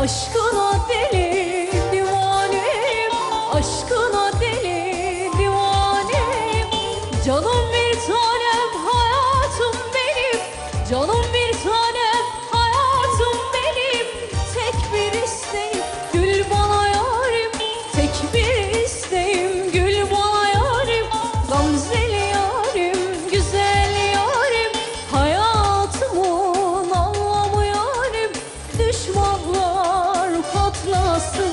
aşkına す。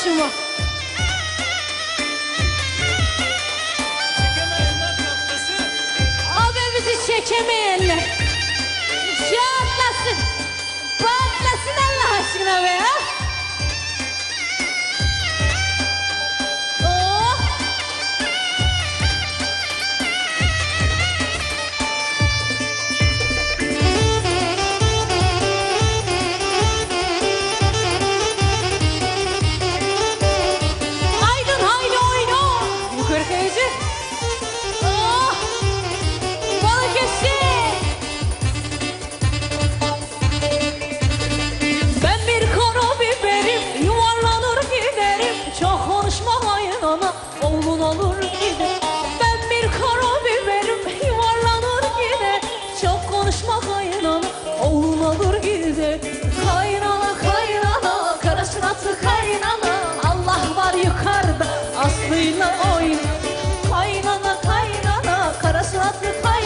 başımı. Abimizi çekemeyenler. Şu şey atlasın. Patlasın Allah aşkına be ya. the kay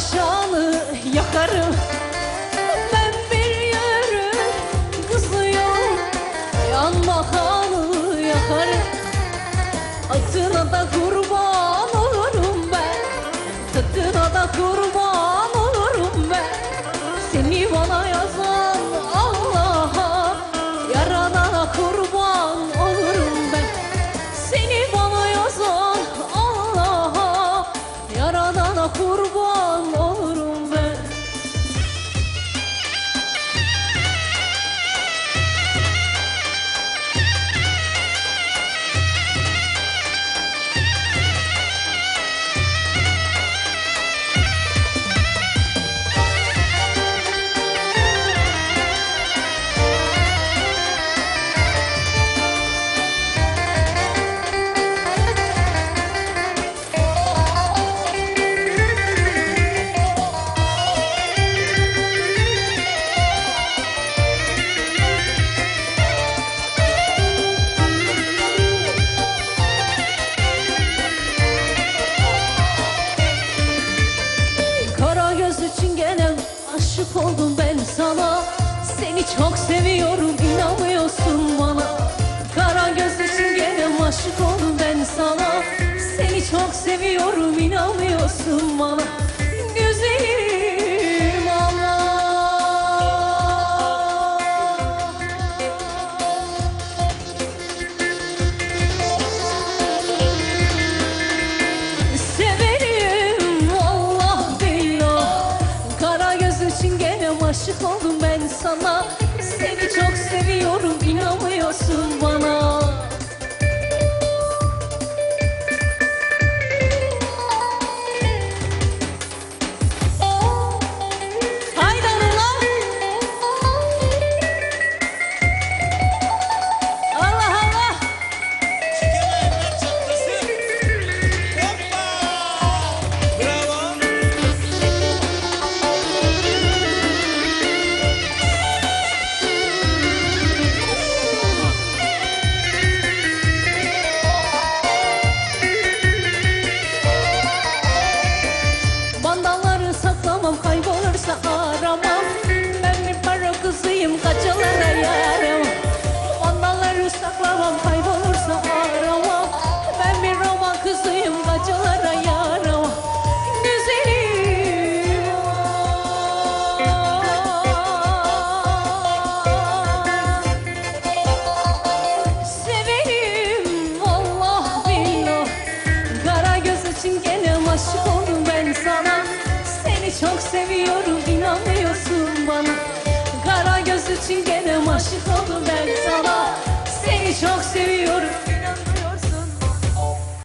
taşalı yakarım. aşık oldum ben sana. Seni çok seviyorum inanmıyorsun bana. Kara gözlüsün gene aşık oldum ben sana. Seni çok seviyorum inanmıyorsun bana. Seni çok seviyorum inanmıyorsun bana oldum ben sana. Seni çok seviyorum